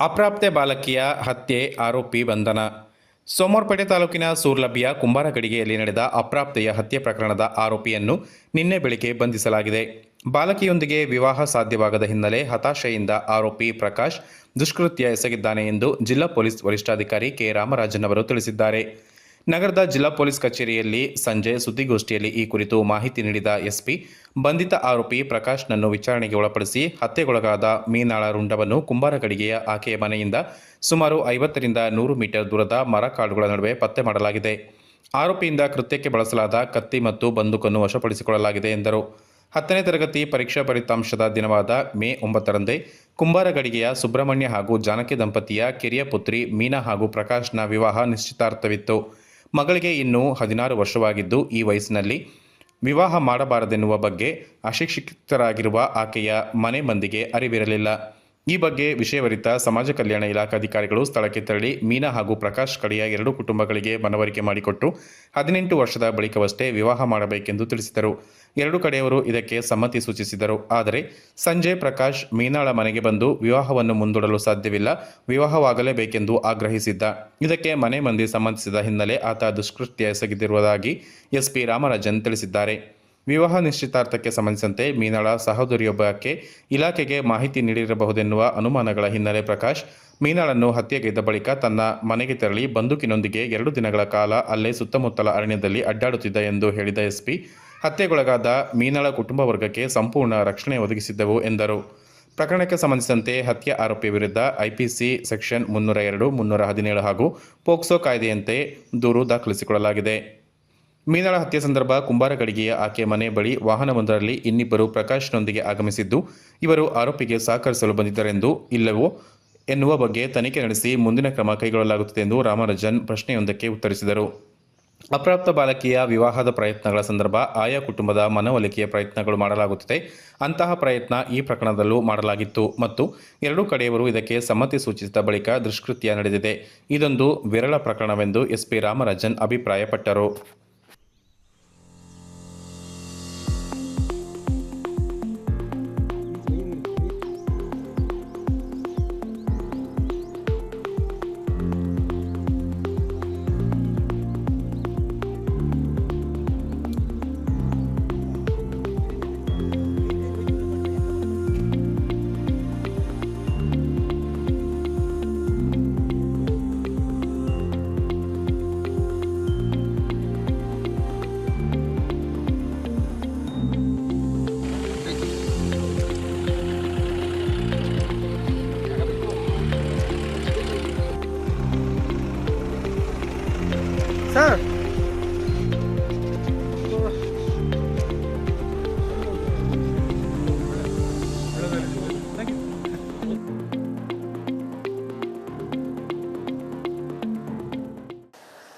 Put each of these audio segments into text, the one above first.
ಅಪ್ರಾಪ್ತೆ ಬಾಲಕಿಯ ಹತ್ಯೆ ಆರೋಪಿ ಬಂಧನ. ಸೋಮವಾರಪೇಟೆ ತಾಲೂಕಿನ ಸೂರ್ಲಭ್ಯ ಕುಂಬಾರಗಡಿಗೆಯಲ್ಲಿ ನಡೆದ ಅಪ್ರಾಪ್ತೆಯ ಹತ್ಯೆ ಪ್ರಕರಣದ ಆರೋಪಿಯನ್ನು ನಿನ್ನೆ ಬೆಳಿಗ್ಗೆ ಬಂಧಿಸಲಾಗಿದೆ. ಬಾಲಕಿಯೊಂದಿಗೆ ವಿವಾಹ ಸಾಧ್ಯವಾಗದ ಹಿನ್ನೆಲೆ ಹತಾಶೆಯಿಂದ ಆರೋಪಿ ಪ್ರಕಾಶ್ ದುಷ್ಕೃತ್ಯ ಎಸಗಿದ್ದಾನೆ ಎಂದು ಜಿಲ್ಲಾ ಪೊಲೀಸ್ ವರಿಷ್ಠಾಧಿಕಾರಿ ಕೆ ರಾಮರಾಜನ್ ಅವರು ತಿಳಿಸಿದ್ದಾರೆ. ನಗರದ ಜಿಲ್ಲಾ ಪೊಲೀಸ್ ಕಚೇರಿಯಲ್ಲಿ ಸಂಜೆ ಸುದ್ದಿಗೋಷ್ಠಿಯಲ್ಲಿ ಈ ಕುರಿತು ಮಾಹಿತಿ ನೀಡಿದ ಎಸ್ಪಿ, ಬಂಧಿತ ಆರೋಪಿ ಪ್ರಕಾಶ್ನನ್ನು ವಿಚಾರಣೆಗೆ ಒಳಪಡಿಸಿ ಹತ್ಯೆಗೊಳಗಾದ ಮೀನಾಳ ರುಂಡವನ್ನು ಕುಂಬಾರಗಡಿಗೆಯ ಆಕೆಯ ಮನೆಯಿಂದ ಸುಮಾರು ಐವತ್ತರಿಂದ ನೂರು ಮೀಟರ್ ದೂರದ ಮರಕಾಡುಗಳ ನಡುವೆ ಪತ್ತೆ ಮಾಡಲಾಗಿದೆ. ಆರೋಪಿಯಿಂದ ಕೃತ್ಯಕ್ಕೆ ಬಳಸಲಾದ ಕತ್ತಿ ಮತ್ತು ಬಂದೂಕನ್ನು ವಶಪಡಿಸಿಕೊಳ್ಳಲಾಗಿದೆ ಎಂದರು. ಹತ್ತನೇ ತರಗತಿ ಪರೀಕ್ಷಾ ಫಲಿತಾಂಶದ ದಿನವಾದ ಮೇ ಒಂಬತ್ತರಂದೇ ಕುಂಬಾರಗಡಿಗೆಯ ಸುಬ್ರಹ್ಮಣ್ಯ ಹಾಗೂ ಜಾನಕಿ ದಂಪತಿಯ ಕಿರಿಯ ಪುತ್ರಿ ಮೀನಾ ಹಾಗೂ ಪ್ರಕಾಶ್ನ ವಿವಾಹ ನಿಶ್ಚಿತಾರ್ಥವಿತ್ತು. ಮಗಳಿಗೆ ಇನ್ನೂ ಹದಿನಾರು ವರ್ಷವಾಗಿದ್ದು ಈ ವಯಸ್ಸಿನಲ್ಲಿ ವಿವಾಹ ಮಾಡಬಾರದೆನ್ನುವ ಬಗ್ಗೆ ಅಶಿಕ್ಷಿತರಾಗಿರುವ ಆಕೆಯ ಮನೆ ಮಂದಿಗೆ ಅರಿವಿರಲಿಲ್ಲ. ಈ ಬಗ್ಗೆ ವಿಷಯವರಿತ ಸಮಾಜ ಕಲ್ಯಾಣ ಇಲಾಖಾಧಿಕಾರಿಗಳು ಸ್ಥಳಕ್ಕೆ ತೆರಳಿ ಮೀನಾ ಹಾಗೂ ಪ್ರಕಾಶ್ ಕಡೆಯ ಎರಡು ಕುಟುಂಬಗಳಿಗೆ ಮನವರಿಕೆ ಮಾಡಿಕೊಟ್ಟು ಹದಿನೆಂಟು ವರ್ಷದ ಬಳಿಕವಷ್ಟೇ ವಿವಾಹ ಮಾಡಬೇಕೆಂದು ತಿಳಿಸಿದರು. ಎರಡು ಕಡೆಯವರು ಇದಕ್ಕೆ ಸಮ್ಮತಿ ಸೂಚಿಸಿದರು. ಆದರೆ ಸಂಜೆ ಪ್ರಕಾಶ್ ಮೀನಾಳ ಮನೆಗೆ ಬಂದು ವಿವಾಹವನ್ನು ಮುಂದೂಡಲು ಸಾಧ್ಯವಿಲ್ಲ. ವಿವಾಹವಾಗಲೇಬೇಕೆಂದು ಆಗ್ರಹಿಸಿದ್ದ. ಇದಕ್ಕೆ ಮನೆ ಮಂದಿ ಸಮ್ಮತಿಸಿದ ಹಿನ್ನೆಲೆ ಆತ ದುಷ್ಕೃತ್ಯ ಎಸಗಿದಿರುವುದಾಗಿ ಎಸ್ಪಿ ರಾಮರಾಜನ್ ತಿಳಿಸಿದ್ದಾರೆ. ವಿವಾಹ ನಿಶ್ಚಿತಾರ್ಥಕ್ಕೆ ಸಂಬಂಧಿಸಿದಂತೆ ಮೀನಾಳ ಸಹೋದರಿಯೊಬ್ಬಕ್ಕೆ ಇಲಾಖೆಗೆ ಮಾಹಿತಿ ನೀಡಿರಬಹುದೆನ್ನುವ ಅನುಮಾನಗಳ ಹಿನ್ನೆಲೆ ಪ್ರಕಾಶ್ ಮೀನಾಳನ್ನು ಹತ್ಯೆಗೈದ ಬಳಿಕ ತನ್ನ ಮನೆಗೆ ತೆರಳಿ ಬಂದೂಕಿನೊಂದಿಗೆ ಎರಡು ದಿನಗಳ ಕಾಲ ಅಲ್ಲೇ ಸುತ್ತಮುತ್ತಲ ಅರಣ್ಯದಲ್ಲಿ ಅಡ್ಡಾಡುತ್ತಿದ್ದ ಎಂದು ಹೇಳಿದ ಎಸ್ಪಿ. ಹತ್ಯೆಗೊಳಗಾದ ಮೀನಾಳ ಕುಟುಂಬ ವರ್ಗಕ್ಕೆ ಸಂಪೂರ್ಣ ರಕ್ಷಣೆ ಒದಗಿಸಿದ್ದೆವು ಎಂದರು. ಪ್ರಕರಣಕ್ಕೆ ಸಂಬಂಧಿಸಿದಂತೆ ಹತ್ಯೆ ಆರೋಪಿ ವಿರುದ್ಧ ಐಪಿಸಿ ಸೆಕ್ಷನ್ ಮುನ್ನೂರ ಎರಡು, ಮುನ್ನೂರ ಹದಿನೇಳು ಹಾಗೂ ಪೋಕ್ಸೋ ಕಾಯ್ದೆಯಂತೆ ದೂರು ದಾಖಲಿಸಿಕೊಳ್ಳಲಾಗಿದೆ. ಮೀನಾಳ ಹತ್ಯೆ ಸಂದರ್ಭ ಕುಂಬಾರಗಡಿಗೆಯ ಆಕೆ ಮನೆ ಬಳಿ ವಾಹನವೊಂದರಲ್ಲಿ ಇನ್ನಿಬ್ಬರು ಪ್ರಕಾಶ್ನೊಂದಿಗೆ ಆಗಮಿಸಿದ್ದು, ಇವರು ಆರೋಪಿಗೆ ಸಹಕರಿಸಲು ಬಂದಿದ್ದರೆಂದು ಇಲ್ಲವೋ ಎನ್ನುವ ಬಗ್ಗೆ ತನಿಖೆ ನಡೆಸಿ ಮುಂದಿನ ಕ್ರಮ ಕೈಗೊಳ್ಳಲಾಗುತ್ತದೆ ಎಂದು ರಾಮರಾಜನ್ ಪ್ರಶ್ನೆಯೊಂದಕ್ಕೆ ಉತ್ತರಿಸಿದರು. ಅಪ್ರಾಪ್ತ ಬಾಲಕಿಯ ವಿವಾಹದ ಪ್ರಯತ್ನಗಳ ಸಂದರ್ಭ ಆಯಾ ಕುಟುಂಬದ ಮನವೊಲಿಕೆಯ ಪ್ರಯತ್ನಗಳು ಮಾಡಲಾಗುತ್ತದೆ. ಅಂತಹ ಪ್ರಯತ್ನ ಈ ಪ್ರಕರಣದಲ್ಲೂ ಮಾಡಲಾಗಿತ್ತು ಮತ್ತು ಎರಡೂ ಕಡೆಯವರು ಇದಕ್ಕೆ ಸಮ್ಮತಿ ಸೂಚಿಸಿದ ಬಳಿಕ ದುಷ್ಕೃತ್ಯ ನಡೆದಿದೆ. ಇದೊಂದು ವಿರಳ ಪ್ರಕರಣವೆಂದು ಎಸ್ಪಿ ರಾಮರಾಜನ್ ಅಭಿಪ್ರಾಯಪಟ್ಟರು.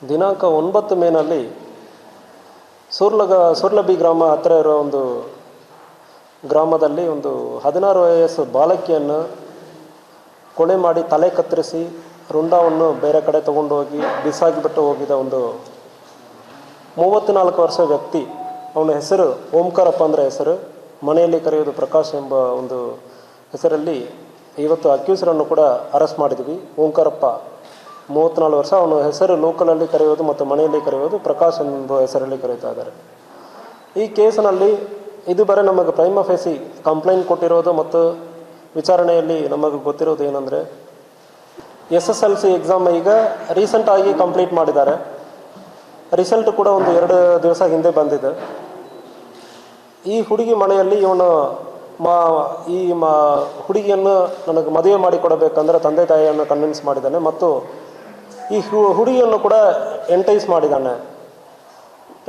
ದಿನಾಂಕ ಒಂಬತ್ತು ಮೇನಲ್ಲಿ ಸುರ್ಲಗ ಸೂರ್ಲಬಿ ಗ್ರಾಮ ಹತ್ತಿರ ಇರೋ ಒಂದು ಗ್ರಾಮದಲ್ಲಿ ಒಂದು ಹದಿನಾರು ವಯಸ್ಸು ಬಾಲಕಿಯನ್ನು ಕೊಳೆ ಮಾಡಿ ತಲೆ ಕತ್ತರಿಸಿ ರುಂಡವನ್ನು ಬೇರೆ ಕಡೆ ತಗೊಂಡು ಹೋಗಿ ಬಿಸಾಕಿಬಿಟ್ಟು ಹೋಗಿದ ಒಂದು ಮೂವತ್ತ್ನಾಲ್ಕು ವರ್ಷ ವ್ಯಕ್ತಿ. ಅವನ ಹೆಸರು ಓಂಕಾರಪ್ಪ ಅಂದರೆ ಹೆಸರು. ಮನೆಯಲ್ಲಿ ಕರೆಯೋದು ಪ್ರಕಾಶ್ ಎಂಬ ಒಂದು ಹೆಸರಲ್ಲಿ ಇವತ್ತು ಅಕ್ಯೂಸರನ್ನು ಕೂಡ ಅರೆಸ್ಟ್ ಮಾಡಿದ್ವಿ. ಓಂಕಾರಪ್ಪ ಮೂವತ್ತ್ನಾಲ್ಕು ವರ್ಷ, ಅವನ ಹೆಸರು ಲೋಕಲಲ್ಲಿ ಕರೆಯೋದು ಮತ್ತು ಮನೆಯಲ್ಲಿ ಕರೆಯೋದು ಪ್ರಕಾಶ್ ಎಂಬ ಹೆಸರಲ್ಲಿ ಕರೀತಾ ಇದ್ದಾರೆ. ಈ ಕೇಸಿನಲ್ಲಿ ಇದು ಬರೀ ನಮಗೆ ಪ್ರೈಮ ಫೇಸಿ ಕಂಪ್ಲೇಂಟ್ ಕೊಟ್ಟಿರೋದು ಮತ್ತು ವಿಚಾರಣೆಯಲ್ಲಿ ನಮಗೆ ಗೊತ್ತಿರೋದು ಏನಂದರೆ S S L C exam ಈಗ ರೀಸೆಂಟಾಗಿ ಕಂಪ್ಲೀಟ್ ಮಾಡಿದ್ದಾರೆ. ರಿಸಲ್ಟ್ ಕೂಡ ಒಂದು ಎರಡು ದಿವಸ ಹಿಂದೆ ಬಂದಿದೆ. ಈ ಹುಡುಗಿ ಮನೆಯಲ್ಲಿ ಇವನು ಮಾ, ಈ ಮಾ, ಹುಡುಗಿಯನ್ನು ನನಗೆ ಮದುವೆ ಮಾಡಿಕೊಡಬೇಕಂದ್ರೆ ತಂದೆ ತಾಯಿಯನ್ನು ಕನ್ವಿನ್ಸ್ ಮಾಡಿದ್ದಾನೆ ಮತ್ತು ಈ ಹುಡುಗಿಯನ್ನು ಕೂಡ ಎಂಟೈಸ್ ಮಾಡಿದ್ದಾನೆ.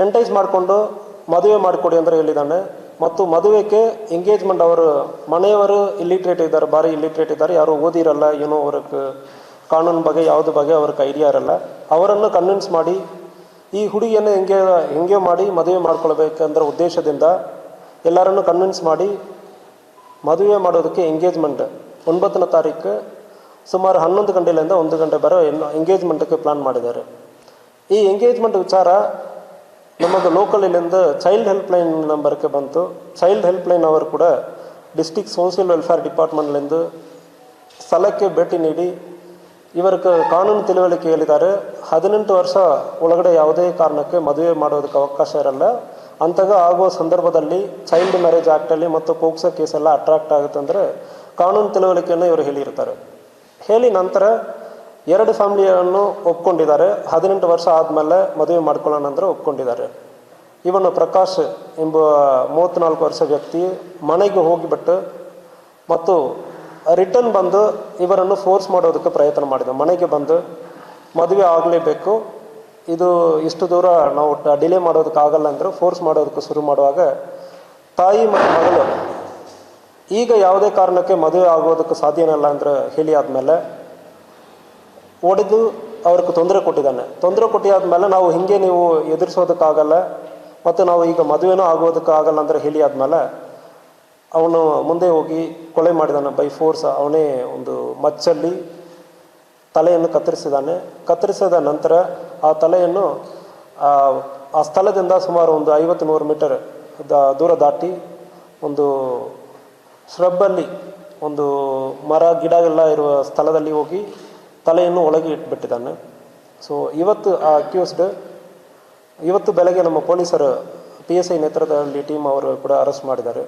ಎಂಟೈಸ್ ಮಾಡಿಕೊಂಡು ಮದುವೆ ಮಾಡಿಕೊಡಿ ಅಂದರೆ ಹೇಳಿದ್ದಾನೆ ಮತ್ತು ಮದುವೆಗೆ ಎಂಗೇಜ್ಮೆಂಟ್ ಅವರು ಮನೆಯವರು ಇಲ್ಲಿಟ್ರೇಟ್ ಇದ್ದಾರೆ, ಭಾರಿ ಇಲ್ಲಿಟ್ರೇಟ್ ಇದ್ದಾರೆ, ಯಾರು ಓದಿರಲ್ಲ, ಏನೋ ಅವ್ರಿಗೆ ಕಾನೂನು ಬಗ್ಗೆ, ಯಾವುದು ಬಗ್ಗೆ ಅವ್ರಿಗೆ ಐಡಿಯಾ ಇರಲ್ಲ ಅವರನ್ನು ಕನ್ವಿನ್ಸ್ ಮಾಡಿ, ಈ ಹುಡುಗಿಯನ್ನು ಹೆಂಗೆ ಹೆಂಗೆ ಮಾಡಿ ಮದುವೆ ಮಾಡ್ಕೊಳ್ಬೇಕಂದ್ರ ಉದ್ದೇಶದಿಂದ ಎಲ್ಲರನ್ನು ಕನ್ವಿನ್ಸ್ ಮಾಡಿ ಮದುವೆ ಮಾಡೋದಕ್ಕೆ ಎಂಗೇಜ್ಮೆಂಟ್ ಒಂಬತ್ತನೇ ತಾರೀಕು ಸುಮಾರು ಹನ್ನೊಂದು ಗಂಟೆಯಿಂದ ಒಂದು ಗಂಟೆ ಬರೋ ಎಂಗೇಜ್ಮೆಂಟ್ಗೆ ಪ್ಲಾನ್ ಮಾಡಿದ್ದಾರೆ. ಈ ಎಂಗೇಜ್ಮೆಂಟ್ ವಿಚಾರ ನಮ್ಮದು ಲೋಕಲ್ ಚೈಲ್ಡ್ ಹೆಲ್ಪ್ ಲೈನ್ ನಂಬರ್ಗೆ ಬಂತು. ಚೈಲ್ಡ್ ಹೆಲ್ಪ್ ಲೈನ್ ಅವರು ಕೂಡ ಡಿಸ್ಟಿಕ್ ಸೋಷಿಯಲ್ ವೆಲ್ಫೇರ್ ಡಿಪಾರ್ಟ್ಮೆಂಟ್ಲಿಂದ ಸ್ಥಳಕ್ಕೆ ಭೇಟಿ ನೀಡಿ ಇವರಿಗೆ ಕಾನೂನು ತಿಳುವಳಿಕೆ ಹೇಳಿದ್ದಾರೆ ಹದಿನೆಂಟು ವರ್ಷ ಒಳಗಡೆ ಯಾವುದೇ ಕಾರಣಕ್ಕೆ ಮದುವೆ ಮಾಡೋದಕ್ಕೆ ಅವಕಾಶ ಇರಲ್ಲ. ಅಂತಾಗ ಆಗುವ ಸಂದರ್ಭದಲ್ಲಿ ಚೈಲ್ಡ್ ಮ್ಯಾರೇಜ್ ಆ್ಯಕ್ಟಲ್ಲಿ ಮತ್ತು ಪೋಕ್ಸೋ ಕೇಸೆಲ್ಲ ಅಟ್ರಾಕ್ಟ್ ಆಗುತ್ತೆ ಅಂದರೆ ಕಾನೂನು ತಿಳುವಳಿಕೆಯನ್ನು ಇವರು ಹೇಳಿರ್ತಾರೆ. ಹೇಳಿ ನಂತರ ಎರಡು ಫ್ಯಾಮಿಲಿಯನ್ನು ಒಪ್ಕೊಂಡಿದ್ದಾರೆ. ಹದಿನೆಂಟು ವರ್ಷ ಆದಮೇಲೆ ಮದುವೆ ಮಾಡ್ಕೊಳ್ಳೋಣ ಅಂದರೆ ಒಪ್ಕೊಂಡಿದ್ದಾರೆ. ಇವನು ಪ್ರಕಾಶ್ ಎಂಬ ಮೂವತ್ತ್ನಾಲ್ಕು ವರ್ಷ ವ್ಯಕ್ತಿ ಮನೆಗೆ ಹೋಗಿಬಿಟ್ಟು ಮತ್ತು ರಿಟರ್ನ್ ಬಂದು ಇವರನ್ನು ಫೋರ್ಸ್ ಮಾಡೋದಕ್ಕೆ ಪ್ರಯತ್ನ ಮಾಡಿದೆ. ಮನೆಗೆ ಬಂದು ಮದುವೆ ಆಗಲೇಬೇಕು. ಇದು ಇಷ್ಟು ದೂರ ನಾವು ಡಿಲೇ ಮಾಡೋದಕ್ಕಾಗಲ್ಲ ಅಂದರೆ ಫೋರ್ಸ್ ಮಾಡೋದಕ್ಕೆ ಶುರು ಮಾಡುವಾಗ ತಾಯಿ ಮತ್ತು ಮಗಳು ಈಗ ಯಾವುದೇ ಕಾರಣಕ್ಕೆ ಮದುವೆ ಆಗೋದಕ್ಕೆ ಸಾಧ್ಯನಲ್ಲ ಅಂದರೆ ಹೇಳಿ ಆದಮೇಲೆ ಒಡೆದು ಅವ್ರಿಗೆ ತೊಂದರೆ ಕೊಟ್ಟಿದ್ದಾನೆ. ತೊಂದರೆ ಕೊಟ್ಟಿಯಾದ್ಮೇಲೆ ನಾವು ಹಿಂಗೆ ನೀವು ಎದುರಿಸೋದಕ್ಕಾಗಲ್ಲ ಮತ್ತು ನಾವು ಈಗ ಮದುವೆನೂ ಆಗೋದಕ್ಕಾಗಲ್ಲ ಅಂದರೆ ಹೇಳಿ ಆದಮೇಲೆ ಅವನು ಮುಂದೆ ಹೋಗಿ ಕೊಲೆ ಮಾಡಿದಾನೆ ಬೈ ಫೋರ್ಸ್ ಅವನೇ ಒಂದು ಮಚ್ಚಲ್ಲಿ ತಲೆಯನ್ನು ಕತ್ತರಿಸಿದ್ದಾನೆ ಕತ್ತರಿಸಿದ ನಂತರ ಆ ತಲೆಯನ್ನು ಆ, ಸ್ಥಳದಿಂದ ಸುಮಾರು ಒಂದು ಐವತ್ತು ನೂರು ಮೀಟರ್ ದ ದೂರ ದಾಟಿ ಒಂದು ಶ್ರಬ್ಬಲ್ಲಿ ಒಂದು ಮರ ಗಿಡ ಎಲ್ಲ ಇರುವ ಸ್ಥಳದಲ್ಲಿ ಹೋಗಿ ತಲೆಯನ್ನು ಒಳಗೆ ಇಟ್ಬಿಟ್ಟಿದ್ದಾನೆ. ಸೊ ಇವತ್ತು ಆ ಅಕ್ಯೂಸ್ಡ್ ಇವತ್ತು ಬೆಳಗ್ಗೆ ನಮ್ಮ ಪೊಲೀಸರು ಪಿ ಎಸ್ ಐ ನೇತೃತ್ವದಲ್ಲಿ ಟೀಮ್ ಅವರು ಕೂಡ ಅರೆಸ್ಟ್ ಮಾಡಿದ್ದಾರೆ.